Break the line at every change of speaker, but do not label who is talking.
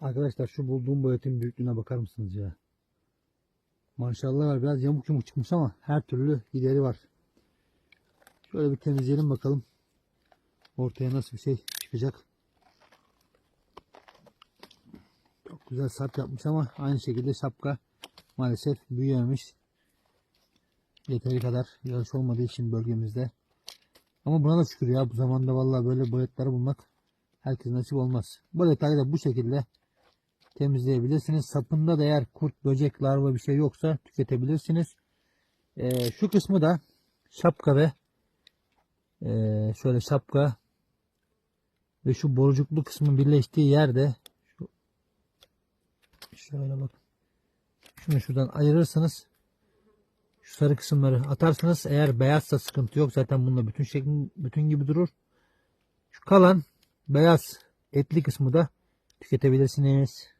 Arkadaşlar şu bulduğum boyatın büyüklüğüne bakar mısınız ya? Maşallah var. Biraz yamuk yumuk çıkmış ama her türlü gideri var. Şöyle bir temizleyelim bakalım. Ortaya nasıl bir şey çıkacak. Çok güzel sap yapmış ama aynı şekilde şapka maalesef büyüyememiş. Yeteri kadar yağış olmadığı için bölgemizde. Ama buna da şükür ya bu zamanda vallahi böyle boyetleri bulmak herkes nasip olmaz. Detayı da bu şekilde temizleyebilirsiniz. Sapında da eğer kurt, böcek, larva bir şey yoksa tüketebilirsiniz. Ee, şu kısmı da şapka ve ee, şöyle şapka ve şu borucuklu kısmın birleştiği yerde şu şöyle bak şunu şuradan ayırırsınız şu sarı kısımları atarsınız eğer beyazsa sıkıntı yok zaten bunda bütün şeklin bütün gibi durur şu kalan beyaz etli kısmı da tüketebilirsiniz